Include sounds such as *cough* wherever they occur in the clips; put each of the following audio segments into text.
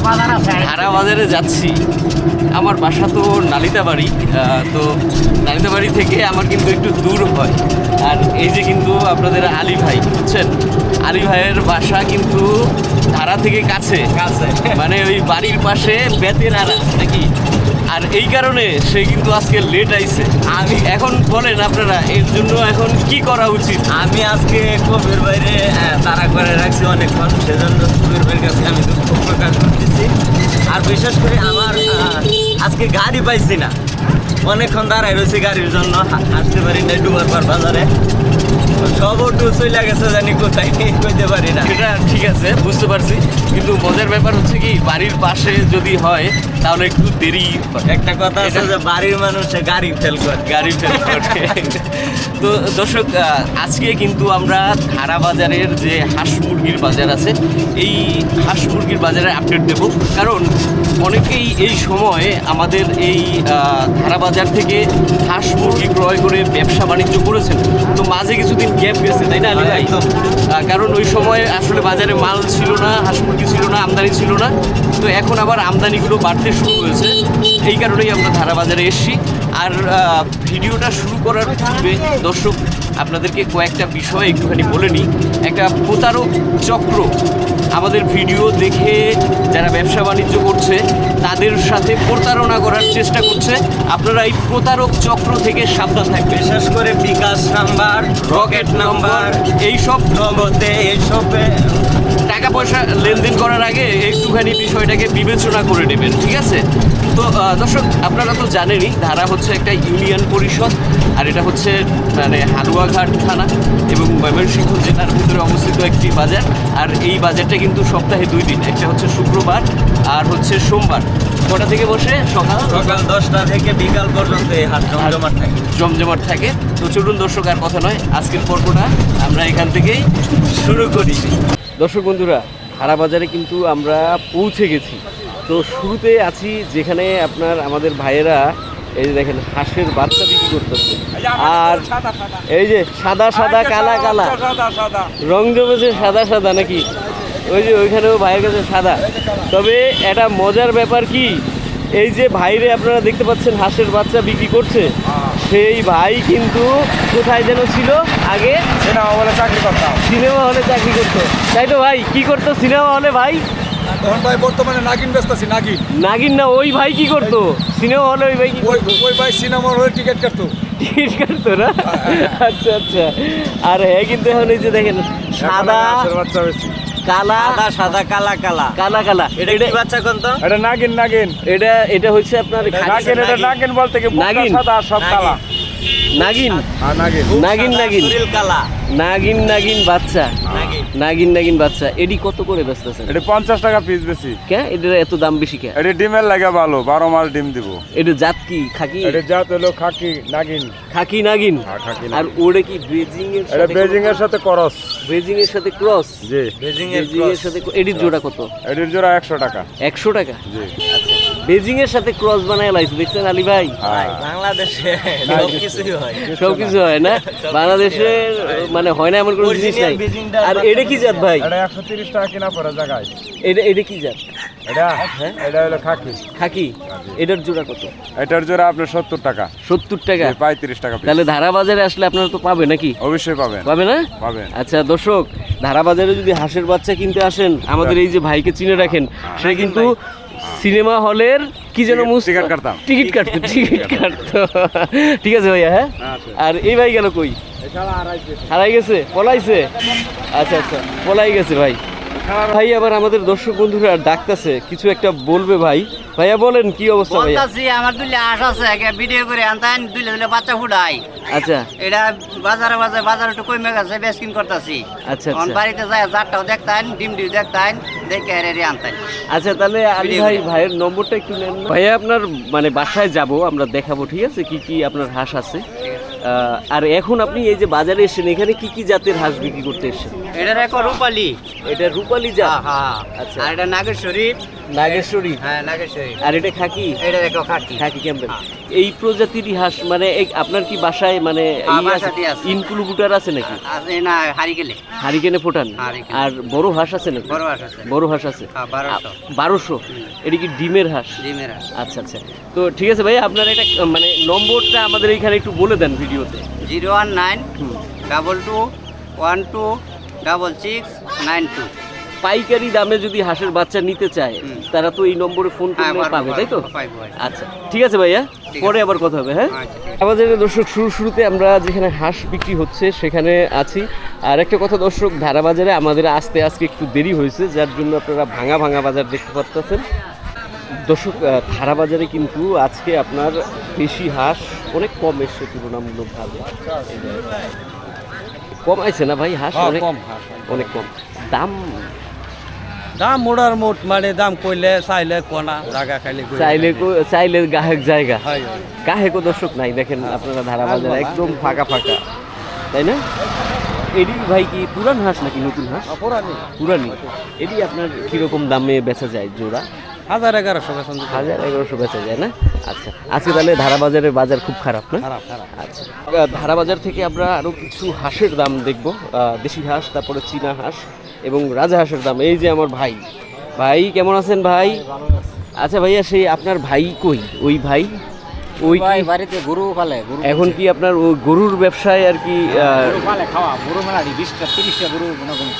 ধারা হারা বাজারে যাচ্ছি। আমার বাসা তো নালিতাবাড়ি আহ, তো নালিতাবাড়ি থেকে আমার কিন্তু একটু দূর হয়। আর এই যে কিন্তু আপনাদের আলী ভাই বুঝছেন? আলী ভাইয়ের বাসা কিন্তু ধারা থেকে কাছে। কাছে। মানে ওই বাড়ির পাশে বেতের আড়া নাকি? আর এই কারণে সে কিন্তু আজকে লেট আইছে। আমি এখন বলেন আপনারা, এর জন্য এখন কি করা উচিত? আমি আজকে কবির বাইরে তারা করে রাখছি অনেকক্ষণ সেজন্য কবির ভাইয়ের কাছে আমি দুঃখ প্রকাশ করতেছি। আর বিশেষ করে আমার আজকে গাড়ি পাইছি না। অনেকক্ষণ দাঁড়ায় রয়েছে গাড়ির জন্য আসতে পারি না ডুবার পার বাজারে। চলে গেছে জানি কোথায় কইতে পারি না। এটা ঠিক আছে বুঝতে পারছি। কিন্তু মজার ব্যাপার হচ্ছে কি বাড়ির পাশে যদি হয় তাহলে একটু দেরি একটা কথা আছে যে বাড়ির মানুষে গাড়ি ফেল করে। গাড়ি ফেল করে। তো দর্শক আজকে কিন্তু আমরা ধারা বাজারের যে হাঁস মুরগির বাজার আছে এই হাঁস মুরগির বাজারে আপডেট দেব। কারণ অনেকেই এই সময়ে আমাদের এই ধারা বাজার থেকে হাঁস মুরগি ক্রয় করে ব্যবসা বাণিজ্য করেছেন। তো মাঝে কিছুদিন গ্যাপ গেছে, তাই না আলী ভাই কারণ ওই সময় আসলে বাজারে মাল ছিল না হাঁস মুরগি ছিল না, আমদানি ছিল না। তো এখন আবার আমদানিগুলো বাড়তে শুরু হয়েছে। এই কারণেই আমরা ধারা বাজারে এসেছি। আর ভিডিওটা শুরু করার পূর্বে দর্শক আপনাদেরকে কয়েকটা বিষয় একটুখানি বলে নিই। একটা প্রতারক চক্র আমাদের ভিডিও দেখে যারা ব্যবসা বাণিজ্য করছে তাদের সাথে প্রতারণা করার চেষ্টা করছে। আপনারা এই প্রতারক চক্র থেকে সাবধান থাকবেন। বিশেষ করে বিকাশ নাম্বার রকেট নাম্বার এইসব নগদে এইসবে টাকা পয়সা লেনদেন করার আগে একটুখানি বিষয়টাকে বিবেচনা করে নেবেন ঠিক আছে? তো দর্শক আপনারা তো জানেনই ধারা হচ্ছে একটা ইউনিয়ন পরিষদ আর এটা হচ্ছে মানে হালুয়াঘাট থানা এবং ময়মনসিংহ জেলার ভিতরে অবস্থিত একটি বাজার। আর এই বাজারটা কিন্তু সপ্তাহে দুই দিন একটা হচ্ছে শুক্রবার আর হচ্ছে সোমবার। কটা থেকে বসে? সকাল? সকাল দশটা থেকে বিকাল পর্যন্ত এই হাট জমজমাট থাকে। জমজমাট থাকে। তো চলুন দর্শক আর কথা নয় আজকের পর্বটা আমরা এখান থেকেই শুরু করি। দর্শক বন্ধুরা হারা বাজারে কিন্তু আমরা পৌঁছে গেছি। তো শুরুতে আছি যেখানে আপনার আমাদের ভাইয়েরা, এই যে দেখেন, হাঁসের বাচ্চা বিক্রি করতেছে। আর এই যে সাদা সাদা কালা কালা। রং জমেছে সাদা সাদা নাকি? ওই যে ওইখানেও ভাইয়ের কাছে সাদা। তবে এটা মজার ব্যাপার কি এই যে ভাইরে আপনারা দেখতে পাচ্ছেন হাঁসের বাচ্চা বিক্রি করছে। সেই ভাই কিন্তু কোথায় যেন ছিল আগে? সিনেমা বলে চাকরি করতাম। সিনেমা হলে চাকরি করতো। তাই তো ভাই কি করতো সিনেমা হলে ভাই? তখন ভাই বর্তমানে নাগিন ব্যস্তাছি নাগিন। নাগিন না ওই ভাই কি করতো? সিনেমা হলে ওই ভাই কি ওই ভাই সিনেমার হয়ে টিকিট কাটতো। টিকিট কাটতো না? আচ্ছা আচ্ছা। আর হ্যাঁ কিন্তু এখন এই যে দেখেন সাদা বাচ্চা বেশি কালা সাদা সাদা কালা কালা। কালা কালা। এটা কি বাচ্চা কোন তো? এটা নাগিন নাগিন। এটা এটা হচ্ছে আপনার নাগিন এটা নাগিন। বলতে কি সাদা সব কালা। নাগিন। নাগিন। নাগিন নাগিন। নাগিন নাগিন বাচ্চা। নাগিন। নাগিন নাগিন বাচ্চা। এডি কত করে ব্যস্ত আছেন এটা পঞ্চাশ টাকা পিস বেশি। কে? এটার এত দাম বেশি কে? এটা ডিমের লাগে ভালো বারো মাস ডিম দিব। এটা জাত কি? খাকি? এটা জাত হলো খাকি নাগিন। খাকি নাগিন? আর খাকি আর নাগিন। কি ব্রেজিং এর এটা বেজিং এর সাথে করস ব্রেজিং এর সাথে ক্রস জি। বেজিং এর সাথে এডির জোড়া কত? এটির জোড়া একশো টাকা। একশো টাকা? জি। বেজিং এর সাথে ক্রস বানায় লাইছে দেখছেন আলী ভাই? ভাই, হ্যাঁ। বাংলাদেশে সব কিছুই হয়। সব কিছু হয় না? বাংলাদেশের মানে হয় না এমন কোনো জিনিস নাই। আর এটা কি জাত ভাই? এটা একশো তিরিশ টাকা কিনা পড়ে জায়গায়। এটা এটা কি জাত? এটা? হ্যাঁ? এটা হলো খাকি। খাকি? এটার জোড়া কত? এটার জোড়া আপনার সত্তর টাকা। সত্তর টাকা? পঁয়ত্রিশ টাকা তাহলে ধারা বাজারে আসলে আপনারা তো পাবে নাকি? অবশ্যই পাবেন। পাবে না? পাবেন। আচ্ছা দর্শক ধারা বাজারে যদি হাঁসের বাচ্চা কিনতে আসেন আমাদের এই যে ভাইকে চিনে রাখেন সে কিন্তু সিনেমা হলের কি যেন টিকিট- মুস- কাটতাম। টিকিট কাটতো টিকিট কাটতো। ঠিক আছে ভাইয়া হ্যাঁ? আচ্ছা। আর এই ভাই গেল কই? হারাই গেছে পলাইছে? আচ্ছা আচ্ছা পলাই গেছে ভাই। ভাই আবার আমাদের দর্শক বন্ধুরা ডাকতেছে। কিছু একটা বলবে ভাই। ভাইয়া বলেন কি অবস্থা ভাইয়া? বলতাছি আমার দুইলে আশ আছে একে ভিডিও করে আনতান দুইলে দুইলে বাচ্চা ফুটাই। আচ্ছা। এটা বাজারে বাজারে বাজারে একটু কমে গেছে বেসকিন করতেছি। আচ্ছা আচ্ছা। বাড়িতে যায় জারটাও দেখতেন ডিম ডিম দেখতেন দেখে এর আনতেন আচ্ছা তাহলে আলী ভাই ভাইয়ের নম্বরটা একটু নেন। ভাইয়া আপনার মানে বাসায় যাব আমরা দেখাবো ঠিক আছে? কি কি আপনার হাঁস আছে? আর এখন আপনি এই যে বাজারে এসেছেন এখানে কি কি জাতের হাঁস বিক্রি করতে এসেছেন? এটার এক রূপালি। এটা রূপালী জাত? হ্যাঁ আচ্ছা। আর এটা নাগেশ্বরী। নাগেশ্বরী? হ্যাঁ নাগেশ্বরী। আর এটা খাকি? এটা দেখো খাকি। খাকি ক্যাম্পেল হ্যাঁ। এই প্রজাতিরই হাঁস মানে আপনার কি বাসায় মানে হ্যাঁ, ই আছে? নাকি? না হারিকেনে। ফোটান? আর বড় হাঁস আছে নাকি? বড় হাঁস আছে। বড় হাঁস আছে? হ্যাঁ বারোশো। এটা কি ডিমের হাঁস? ডিমের হাঁস। আচ্ছা আচ্ছা। তো ঠিক আছে ভাই আপনার এটা মানে নম্বরটা আমাদের এইখানে একটু বলে দেন ভিডিওতে zero one nine double two one two double six nine two. পাইকারি দামে যদি হাঁসের বাচ্চা নিতে চায় তারা তো এই নম্বরে ফোন হ্যাঁ করলে পাবে তাই তো। আচ্ছা ঠিক আছে ভাইয়া পরে আবার কথা হবে হ্যাঁ? আচ্ছা। আমাদের দর্শক শুরু শুরুতে আমরা যেখানে হাঁস বিক্রি হচ্ছে সেখানে আছি। আর একটা কথা দর্শক ধারা বাজারে আমাদের আসতে আজকে একটু দেরি হয়েছে যার জন্য আপনারা ভাঙা ভাঙা বাজার দেখতে পাচ্ছেন দর্শক বাজারে কিন্তু আজকে আপনার দেশি হাঁস অনেক কম এসছে তুলনামূলকভাবে। যে, কমাইছে না ভাই হাঁস? অনেক কম অনেক কম। দাম? দাম মোড়ার মোট মানে দাম কইলে চাইলে কোনা জায়গা খাইলে চাইলে চাইলে গাহক জায়গা। হয় কাহেকো দর্শক নাই দেখেন আপনারা ধারা বাজারে একদম ফাঁকা ফাঁকা। তাই না? এডি ভাই কি পুরান হাঁস নাকি নতুন হাঁস? পুরানি। এডি আপনার কীরকম দামে বেচা যায় জোড়া? হাজার এগারোশো দিতে হাজার এগারোশো বেচা যায় না? আচ্ছা আজকে তাহলে ধারা বাজারের বাজার খুব খারাপ না? খারাপ খারাপ। আচ্ছা। আহ, ধারা বাজার থেকে আমরা আরও কিছু হাঁসের দাম দেখব। দেশি হাঁস তারপরে চীনা হাঁস এবং রাজা হাঁসের দাম। এই যে আমার ভাই। ভাই কেমন আছেন ভাই? আচ্ছা ভাইয়া সেই আপনার ভাই কই? ওই ভাই? ওই কি? বাড়িতে গরু পালে এখন কি আপনার ওই গরুর ব্যবসায় আর কি পালে খাওয়া। গরু মেলাড়ি বিশটা তিরিশটা গরু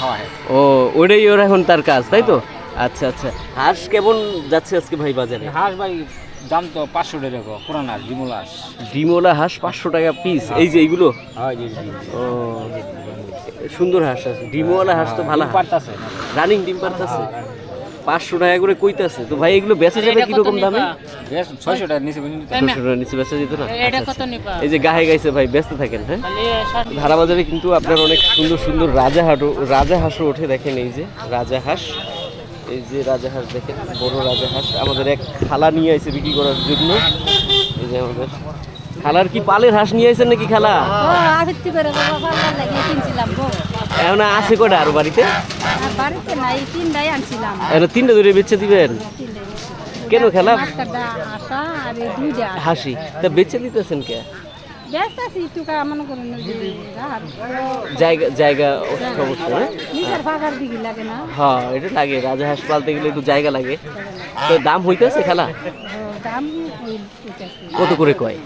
খাওয়া হয়। ও ওটাই ওর এখন তার কাজ তাই তো? আচ্ছা আচ্ছা। হাঁস কেমন যাচ্ছে আজকে ভাই বাজারে? হাঁস ভাই দাম তো পাঁচশো টাকা পুরান হাঁস ডিমুল হাঁস। ডিমওয়ালা হাঁস পাঁচশো টাকা পিস এই যে এইগুলো? হয় ও সুন্দর হাঁস আছে। ডিমওয়ালা হাঁস তো ভালো হাঁস। পারতাছে। রানিং ডিম পারতাছে? পাঁচশো টাকা করে কইতাছে। তো ভাই এগুলো বেচা যাবে কীরকম দামে? বেশ ছয়শো টাকার নিচে বুঝলি টাকার নিচে বেচা যেত না? আচ্ছা, আচ্ছা। এই যে গায়ে গাইছে ভাই ব্যস্ত থাকেন হ্যাঁ? ধারা বাজারে কিন্তু আপনার অনেক সুন্দর সুন্দর রাজা হাটও রাজা হাঁসও ওঠে দেখেন এই যে রাজা হাঁস। এই যে রাজা হাঁস দেখেন বড় রাজা হাঁস। আমাদের এক খালা নিয়ে আইছে বিক্রি করার জন্য। এই যে আমাদের খালার কি পালের হাঁস নিয়ে আইছেন নাকি খালা? এখন আছে কটা আর বাড়িতে? তিনটে ধরে বেচে দিবেন? তিনটাই কেন খেলা? আশা আর দুইটা। হাসি। তা বেচে দিতেছেন কে? ব্যস্ত আছি টুকা মনে করেন ওই যে রাহাত। জায়গা জায়গা সমস্যা না নিজের ফাঁকার দিকে লাগে না। হ্যাঁ এটা লাগে রাজা গেলে একটু জায়গা লাগে। তো দাম হইতেছে খেলা? দাম কত করে কয়?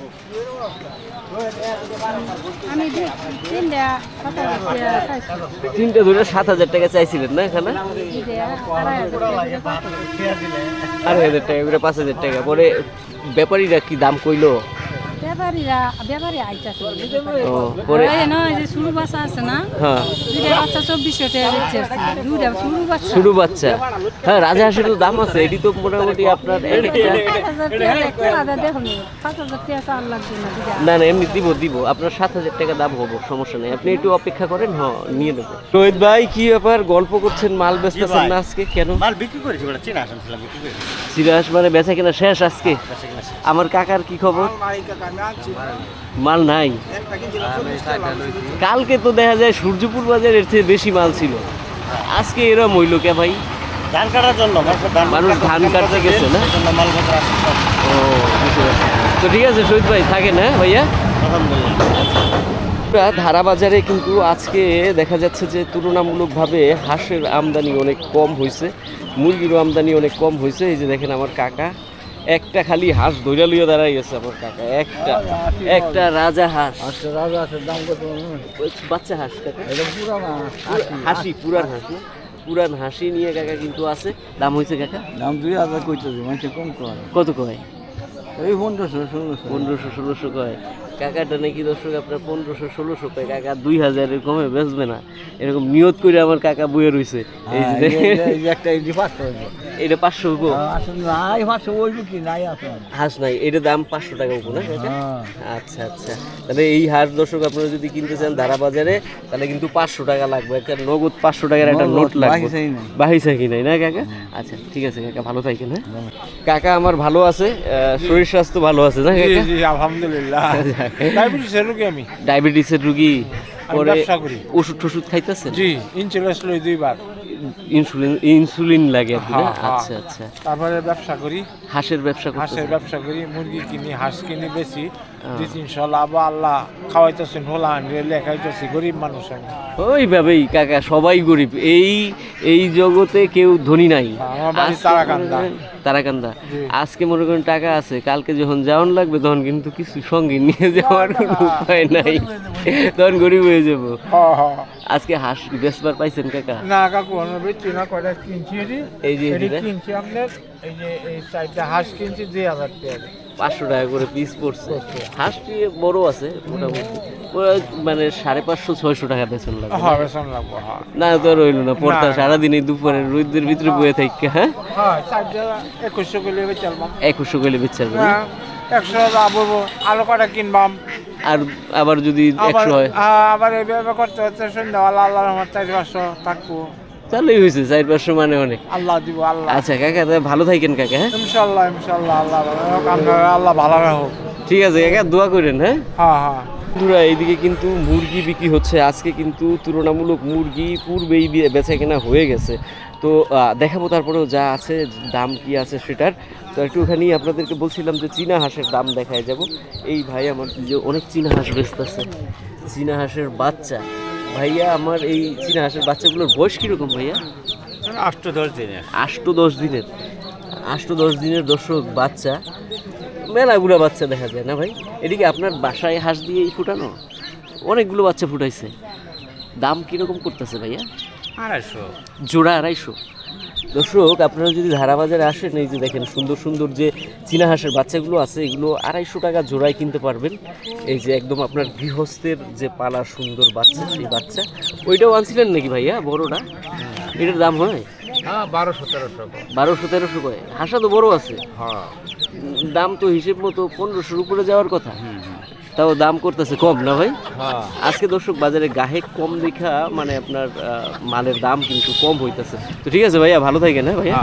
তিনটা ধরে সাত হাজার টাকা চাইছিলেন না দুইটা আড়াই হাজার টাকা করে পাঁচ আড়াই হাজার টাকা করে পাঁচ হাজার টাকা। পরে ব্যাপারীরা কি দাম কইলো? ব্যাপারীরা ব্যাপারী আইতাছে। ও পরে? এই যে শুরু বাচ্চা আছে না হ্যাঁ। দুইটা বাচ্চা চব্বিশশো টাকা বেচে দুইটা শুরু বাচ্চা। শুরু বাচ্চা। হ্যাঁ রাজা হাঁসের তো দাম আছে এটি তো মোটামুটি আপনার না না এমনি দিব দিব। আপনার সাত হাজার টাকা দাম হব সমস্যা নেই। আপনি একটু অপেক্ষা করেন হ্যাঁ নিয়ে নেব। রোহিত ভাই কি ব্যাপার? গল্প করছেন মাল বেচতেছেন না আজকে? কেন? মাল বিক্রি করেছি ওটা চিনা আসেন বিক্রি করেছি। সিরাস মানে বেচা কিনা শেষ আজকে? আমার কাকার কি খবর? মাল নাই কালকে তো দেখা যায় সূর্যপুর বাজারের চেয়ে বেশি মাল ছিল। আজকে এরম হইল কে ভাই? ধান কাটার জন্য মানুষ ধান কাটতে গেছে না। ও তো ঠিক আছে শহীদ ভাই থাকেন হ্যাঁ ভাইয়া? আমরা ধারা বাজারে কিন্তু আজকে দেখা যাচ্ছে যে তুলনামূলকভাবে হাঁসের আমদানি অনেক কম হয়েছে মুরগিরও আমদানি অনেক কম হয়েছে এই যে দেখেন আমার কাকা। একটা খালি হাঁস ধৈরা লইয়া দাঁড়াই গেছে আমার কাকা একটা একটা রাজা হাঁস। রাজা হাঁসের দাম কত বাচ্চা হাঁস কাকা। হাসি। পুরান হাঁস পুরান হাসি নিয়ে কাকা কিন্তু আছে। দাম হয়েছে কাকা? দাম দুই হাজার কইতেছে মানে কম কয়। কত কয়? এই পনেরোশো ষোলোশো। পনেরোশো ষোলোশো কয়। কাকাটা নাকি দর্শক আপনার পনেরোশো ষোলোশো কয় কাকা দুই হাজারের কমে বেচবে না। এরকম নিয়ত করে আমার কাকা বইয়ে রইছে। এই যে একটা এই পাঁচশো এটা পাঁচশো গো নাই পাঁচশো কি? নাই আসলে হাঁস নাই এটা দাম পাঁচশো টাকা না কাকা? আচ্ছা আচ্ছা। তাহলে এই হাঁস দর্শক আপনারা যদি কিনতে চান ধারা বাজারে তাহলে কিন্তু পাঁচশো টাকা লাগবে। একটা নগদ পাঁচশো টাকার একটা নোট লাগবে। বাহিসা কি নাই না কাকা? আচ্ছা ঠিক আছে কাকা ভালো থাকেন হ্যাঁ। কাকা আমার ভালো আছে আহ, শরীর স্বাস্থ্য ভালো আছে না কাকা? আলহামদুলিল্লাহ। যাক, ডায়াবেটিসের রোগী আমি। ডায়াবেটিসের রুগী পরে ব্যবসা করি। ওষুধ টষুধ খাইতেছেন? জি ইনসুলিন লই দুইবার। ইনসুলিন ইনসুলিন লাগে? হ্যাঁ, হ্যাঁ। আচ্ছা আচ্ছা। তারপরে ব্যবসা করি। হাঁসের ব্যবসা হাঁসের ব্যবসা করি মুরগি কিনি হাঁস কিনি বেশি। দুই তিনশো লাভ আল্লাহ খাওয়াইতেছেন হোলা লেখাইতেছি গরিব মানুষ ওইভাবেই কাকা সবাই গরিব। এই এই জগতে কেউ ধনী নাই। আজকে তারাকান্দা। তারাকান্দা। আজকে মনে করেন টাকা আছে কালকে যখন যাওয়ান লাগবে তখন কিন্তু কিছু সঙ্গে নিয়ে যাওয়ার কোনো উপায় নাই। তখন গরিব হয়ে যাব। আজকে হাঁস বেসবার পাইছেন কাকা? না কাকু আমরা বেচছি কয়টা কিনছি এই যে কিনছি আপনার এই যে এই চারটা হাঁস কিনছি দুই হাজার টাকা। পাঁচশো টাকা করে পিস পড়ছে। হাঁসটি বড় আছে মোটামুটি। মানে সাড়ে পাঁচশো ছয়শো টাকা বেতন লাগে হ্যাঁ লাগবো হ্যাঁ। না তো রইল না পড়তা সারাদিন এই দুপুরে রোদের ভিতরে বয়ে থাকি হ্যাঁ? হ্যাঁ একুশশো কিলো বেচালবাম একুশশো বেচার হ্যাঁ একশো লাভবো আরও কটা কিনবাম। আর আবার যদি একশো হয়? হ্যাঁ, আবার এইভাবে করতে হচ্ছে সন্ধ্যাবেলা আল্লাহ রহমত চারি পাঁচশো থাকব। তাহলেই হয়েছে চার পাঁচশো মানে অনেক। আল্লাহ দিব আল্লাহ। আচ্ছা কাকা তাহলে ভালো থাকেন কাকা হ্যাঁ? ইনশাল্লাহ ইনশাল্লাহ আল্লাহ আপনারা আল্লাহ ভালো রাখুক। ঠিক আছে কাকা দোয়া করেন হ্যাঁ? হ্যাঁ হ্যাঁ। বন্ধুরা এইদিকে কিন্তু মুরগি বিক্রি হচ্ছে। আজকে কিন্তু তুলনামূলক মুরগি পূর্বেই বেচা কেনা হয়ে গেছে। তো দেখাবো তারপরেও যা আছে দাম কি আছে সেটার। তো একটুখানি আপনাদেরকে বলছিলাম যে চীনা হাঁসের দাম দেখায় যাব। এই ভাই আমার যে অনেক চীনা হাঁস বেচতেছে। চীনা হাঁসের বাচ্চা। ভাইয়া আমার এই চীনা হাঁসের বাচ্চাগুলোর বয়স কীরকম ভাইয়া? আষ্ট দশ দিনের। আষ্ট দশ দিনের। আষ্ট দশ দিনের দর্শক বাচ্চা মেলাগুলো বাচ্চা দেখা যায় না ভাই? এদিকে আপনার বাসায় হাঁস দিয়ে ফুটানো? অনেকগুলো বাচ্চা ফুটাইছে। দাম কীরকম করতেছে ভাইয়া? আড়াইশো। জোড়া আড়াইশো। দর্শক আপনারা যদি ধারাবাজারে আসেন এই যে দেখেন সুন্দর সুন্দর যে চীনা হাঁসের বাচ্চাগুলো আছে এগুলো আড়াইশো টাকা জোড়ায় কিনতে পারবেন। এই যে একদম আপনার গৃহস্থের যে পালা সুন্দর বাচ্চা সেই বাচ্চা। ওইটাও আনছিলেন নাকি ভাইয়া? বড়টা? এটার দাম হয়? হ্যাঁ বারোশো তেরোশো বারোশো তেরোশো কয় হাঁসা তো বড় আছে। হ্যাঁ। দাম তো হিসেব মতো পনেরোশোর উপরে যাওয়ার কথা। তাও দাম করতেছে কম না ভাই? হ্যাঁ। আজকে দর্শক বাজারে গাহে কম দেখা মানে আপনার মালের দাম কিন্তু কম হইতেছে। তো ঠিক আছে ভাইয়া ভালো থাকেন হ্যাঁ ভাইয়া?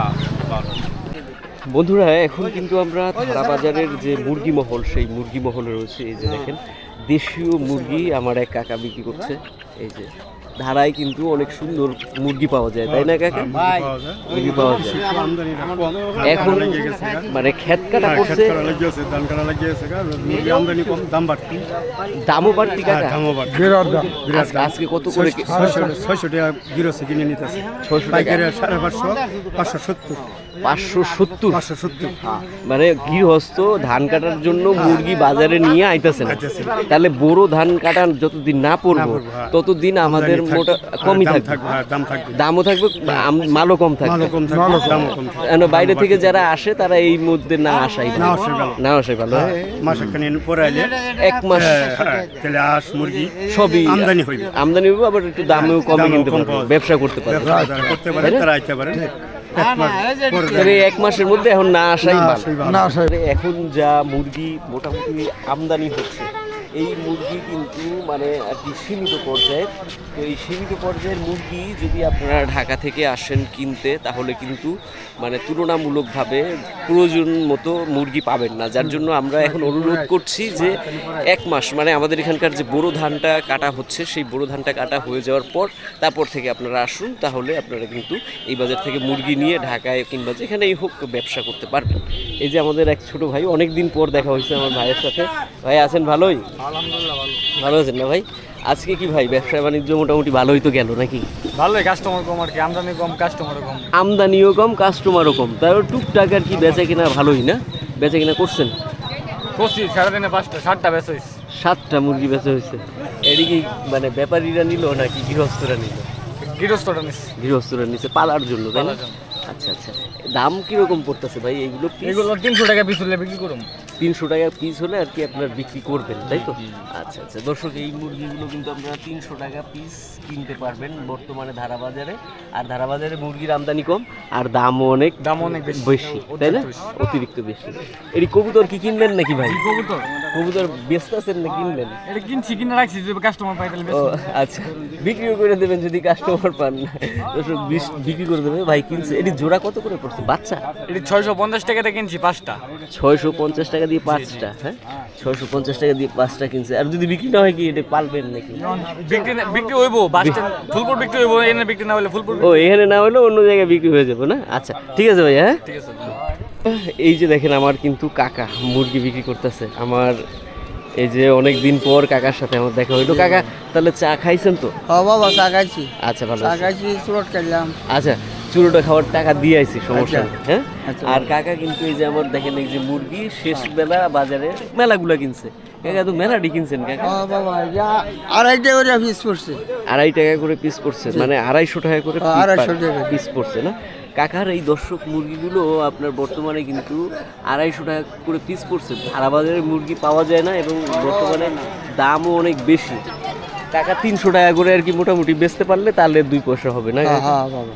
বন্ধুরা এখন কিন্তু আমরা থানা বাজারের যে মুরগি মহল সেই মুরগি মহলে রয়েছে। এই যে দেখেন দেশীয় মুরগি আমার এক কাকা বিক্রি করছে। এই যে ধারায় কিন্তু অনেক সুন্দর মুরগি পাওয়া যায় তাই না কাকা? মুরগি পাওয়া যায়। এখন মানে খেত কাটা করছে। আমদানি কম দাম বাড়তি। দামও বাড়তি কাকা? বিরাট আজকে- আজকে কত করে ছয়শো টাকা কিনে নিতেছে। ছয়শো টাকা। সাড়ে পাঁচশো পাঁচশো সত্তর। পাঁচশো সত্তর। পাঁচশো সত্তর। মানে গৃহস্থ ধান কাটার জন্য মুরগি বাজারে নিয়ে আইতেছে না। তাহলে বড় ধান কাটা যতদিন না পড়ব হ্যাঁ। ততদিন আমাদের মোটা কমই থাকবে। হ্যাঁ, দাম থাকবে। দামও থাকবে মালও কম থাকবে। মালও কম থাকবে দামও কম থাকবে। কেন বাইরে থেকে যারা আসে তারা এই মধ্যে না আসাই না ভালো। আসাই ভালো। হ্যাঁ। পরে এক মাস। হ্যাঁ, মুরগি সবই আমদানি হইবে। আমদানি হইবে আবার একটু দামেও কমে কিনতে পারবে। ব্যবসা করতে পারবে। করতে পারেন তারা আইতে পরে। *laughs* এক মাসের মধ্যে এখন না আসাই না আসাই এখন যা মুরগি মোটামুটি আমদানি হচ্ছে। এই মুরগি কিন্তু মানে আর কি সীমিত পর্যায়ের তো এই সীমিত পর্যায়ের মুরগি যদি আপনারা ঢাকা থেকে আসেন কিনতে, তাহলে কিন্তু মানে তুলনামূলকভাবে প্রয়োজন মতো মুরগি পাবেন না। যার জন্য আমরা এখন অনুরোধ করছি যে এক মাস মানে আমাদের এখানকার যে বোরো ধানটা কাটা হচ্ছে, সেই বোরো ধানটা কাটা হয়ে যাওয়ার পর তারপর থেকে আপনারা আসুন, তাহলে আপনারা কিন্তু এই বাজার থেকে মুরগি নিয়ে ঢাকায় কিংবা যেখানেই হোক ব্যবসা করতে পারবেন। এই যে আমাদের এক ছোট ভাই অনেক দিন পর দেখা হয়েছে আমার ভাইয়ের সাথে। ভাই, আছেন ভালোই? ভালো। আছেন না ভাই? আজকে কি ভাই ব্যবসা বাণিজ্য মোটামুটি ভালোই তো গেল নাকি? ভালোই কাস্টমার কম আর কি আমদানি কম কাস্টমার কম। আমদানিও কম কাস্টমারও কম। তাও টুকটাক আর কি বেচা কিনা ভালোই না? বেচা কিনা করছেন? করছি সারাদিনে পাঁচটা ষাটটা বেশ হয়েছে। সাতটা মুরগি বেচা হয়েছে। এদিকে মানে ব্যাপারীরা নিল নাকি গৃহস্থরা নিল? গৃহস্থটা নিচ্ছি গৃহস্থরা নিচে পালার জন্য তাই না। আচ্ছা আচ্ছা। দাম কীরকম পড়তেছে ভাই? এইগুলো? এগুলো তিনশো টাকা পিস বিক্রি করুন তিনশো টাকা পিস হলে আর কি আপনার বিক্রি করবেন তাই তো? আচ্ছা আচ্ছা। দর্শক এই মুরগিগুলো কিন্তু আপনারা তিনশো টাকা পিস কিনতে পারবেন বর্তমানে ধারা বাজারে আর ধারা বাজারে মুরগির আমদানি কম আর দামও অনেক দাম অনেক বেশি। তাই না? অতিরিক্ত বেশি। এটি কবুতর কি কিনলেন নাকি ভাই? কবুতর। কবুতর বেচতেছেন না কিনলেন এটা কিনছি কিনে রাখছি যদি কাস্টমার পাই তাহলে আচ্ছা। বিক্রিও করে দেবেন যদি কাস্টমার পান। না দর্শক বিক্রি করে দেবে ভাই কিনছে। এটি জোড়া কত করে পড়ছে? বাচ্চা? এটি ছয়শো পঞ্চাশ টাকাতে কিনছি পাঁচটা। ছয়শো পঞ্চাশ টাকা দিয়ে পাঁচটা হ্যাঁ? ছশো পঞ্চাশ টাকা দিয়ে পাঁচটা কিনছে। আর যদি বিক্রি না হয় কি এটা পালবেন নাকি? বিক্রি হইব ফুলপুর বিক্রি হইব এনে বিক্রি না হলে ফুলপুর ও এখানে না হলে অন্য জায়গায় বিক্রি হয়ে যাবে না? আচ্ছা ঠিক আছে ভাইয়া হ্যাঁ? ঠিক আছে এই যে দেখেন আমার কিন্তু কাকা মুরগি বিক্রি করতেছে। আমার এই যে অনেক দিন পর কাকার সাথে আমার দেখা হইল। কাকা তাহলে চা খাইছেন তো? ও বাবা চা খাইছি। আচ্ছা ভালো চা। খাইছি চুরট খাইলাম আচ্ছা চুরোটা খাওয়ার টাকা দিয়ে আইছি সমস্যা হ্যাঁ? আচ্ছা। আর কাকা কিন্তু এই যে আমার দেখেন এই যে মুরগি শেষ বেলা বাজারে মেলাগুলা কিনছে। কাকা তো মেলাটি কিনছেন কাকা? বাবা এটা আড়াইটা করে পিস পড়ছে। আড়াই টাকা করে পিস পড়ছে মানে আড়াইশো টাকা করে আড়াইশো টাকা। পিস পড়ছে না? কাকার এই দর্শক মুরগিগুলো আপনার বর্তমানে কিন্তু আড়াইশো টাকা করে পিস পড়ছে। ধারা বাজারে মুরগি পাওয়া যায় না এবং বর্তমানে দামও অনেক বেশি। টাকা তিনশো টাকা করে আর কি মোটামুটি বেচতে পারলে তাহলে দুই পয়সা হবে না হ্যাঁ হ্যাঁ বাবা।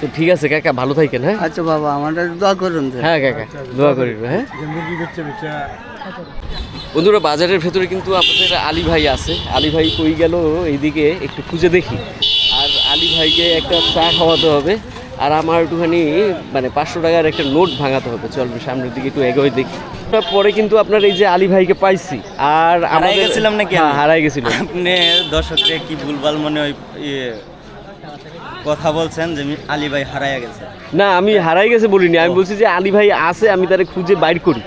তো ঠিক আছে কাকা ভালো থাকেন হ্যাঁ? আচ্ছা বাবা আমাদের দোয়া করুন হ্যাঁ কাকা দোয়া করি হ্যাঁ? বন্ধুরা বাজারের ভেতরে কিন্তু আপনাদের আলী ভাই আছে। আলী ভাই কই গেল? এইদিকে একটু খুঁজে দেখি। আর আলী ভাইকে একটা চা খাওয়াতে হবে। আর আমার একটুখানি মানে পাঁচশো টাকার একটা নোট ভাঙাতে হবে। চল সামনের দিকে একটু এগোয় দেখি। পরে কিন্তু আপনার এই যে আলী ভাইকে পাইছি। আর আমাদের গেছিলাম নাকি হ্যাঁ? হারাই গেছিল। আপনি দর্শককে কি ভুলভাল মনে ওই ইয়ে কথা বলছেন যে আলী ভাই হারাইয়া গেছে। না আমি হারাই গেছে বলিনি। আমি বলছি যে আলী ভাই আছে আমি তারে খুঁজে বাইর করি।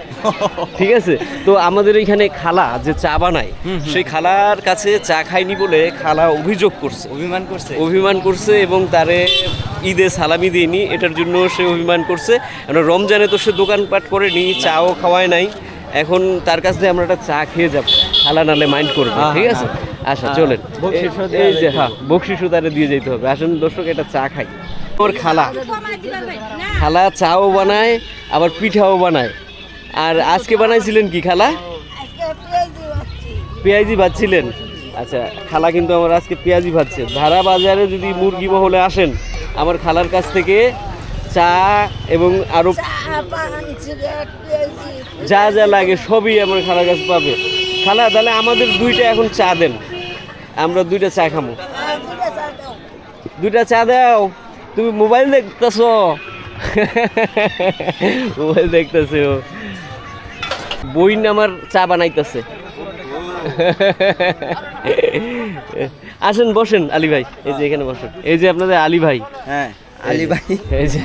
ঠিক আছে? তো আমাদের এখানে খালা যে চা বানায় সেই খালার কাছে চা খাইনি বলে খালা অভিযোগ করছে। অভিমান করছে? অভিমান করছে এবং তারে ঈদে সালামি দিইনি এটার জন্য সে অভিমান করছে। রমজানে তো সে দোকানপাট করেনি চাও খাওয়ায় নাই। এখন তার কাছ থেকে আমরা একটা চা খেয়ে যাব। খালা নালে মাইন্ড করবে ঠিক আছে? আচ্ছা চলেন। এই- যে হ্যাঁ বকশিসও তারে দিয়ে যেতে হবে। আসেন দর্শক এটা চা খাই। ওর খালা। খালা চাও বানায় আবার পিঠাও বানায়। আর আজকে বানাইছিলেন কি খালা? পেঁয়াজি ভাজছিলেন। আচ্ছা খালা কিন্তু আমার আজকে পেঁয়াজি ভাজছে। ধারা বাজারে যদি মুরগি মহলে আসেন আমার খালার কাছ থেকে চা এবং আরও যা যা লাগে সবই আমার খালার কাছে পাবে। খালা তাহলে আমাদের দুইটা এখন চা দেন। আমরা দুইটা চা খামো। দুইটা চা দাও। তুমি মোবাইল দেখতেছ? মোবাইল দেখতেছো। বইন আমার চা বানাইতেছে। আসেন বসেন আলী ভাই। এই যে এখানে বসেন। এই যে আপনাদের আলী ভাই। হ্যাঁ আলী ভাই। এই যে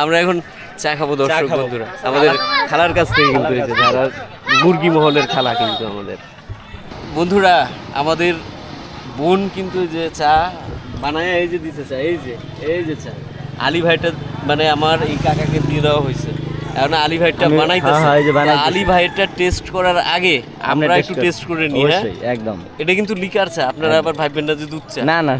আমরা এখন চা খাব দর্শক। বন্ধুরা। আমাদের খালার কাছ থেকে কিন্তু এই যে মুরগি মহলের খালা কিন্তু আমাদের। বন্ধুরা আমাদের বোন কিন্তু এই যে চা বানায় এই যে দিতে চা এই যে এই যে চা। আলী ভাইটা মানে আমার এই কাকাকে দিয়ে দেওয়া হয়েছে। এখন আলী ভাইটা বানাইতেছে। হ্যাঁ, হ্যাঁ, বানাইতেছে। আলী ভাইটা টেস্ট করার আগে আমরা একটু টেস্ট করে নিই হ্যাঁ? একদম। এটা কিন্তু লিকার চা আপনারা আবার ভাববেন না যে দুধ চা। না না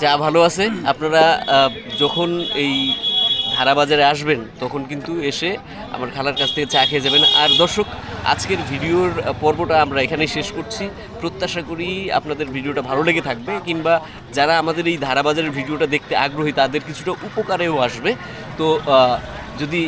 চা ভালো আছে। আপনারা যখন এই ধারা বাজারে আসবেন, তখন কিন্তু এসে আমার খালার কাছ থেকে চা খেয়ে যাবেন। আর দর্শক, আজকের ভিডিওর পর্বটা আমরা এখানেই শেষ করছি। প্রত্যাশা করি আপনাদের ভিডিওটা ভালো লেগে থাকবে, কিংবা যারা আমাদের এই ধারাবাজারের ভিডিওটা দেখতে আগ্রহী, তাদের কিছুটা উপকারেও আসবে। তো যদি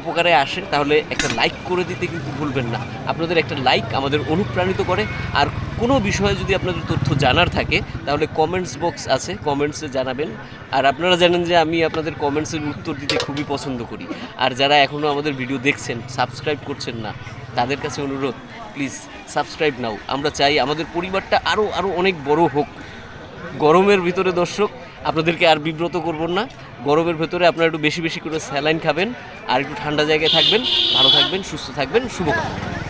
উপকারে আসে তাহলে একটা লাইক করে দিতে কিন্তু ভুলবেন না। আপনাদের একটা লাইক আমাদের অনুপ্রাণিত করে। আর কোনো বিষয়ে যদি আপনাদের তথ্য জানার থাকে, তাহলে কমেন্টস বক্স আছে কমেন্টসে জানাবেন। আর আপনারা জানেন যে আমি আপনাদের কমেন্টসের উত্তর দিতে খুবই পছন্দ করি। আর যারা এখনও আমাদের ভিডিও দেখছেন সাবস্ক্রাইব করছেন না, তাদের কাছে অনুরোধ প্লিজ সাবস্ক্রাইব নাও। আমরা চাই আমাদের পরিবারটা আরও আরও অনেক বড় হোক। গরমের ভিতরে দর্শক আপনাদেরকে আর বিব্রত করব না। গরমের ভেতরে আপনারা একটু বেশি বেশি করে স্যালাইন খাবেন আর একটু ঠান্ডা জায়গায় থাকবেন। ভালো থাকবেন, সুস্থ থাকবেন, শুভকামনা।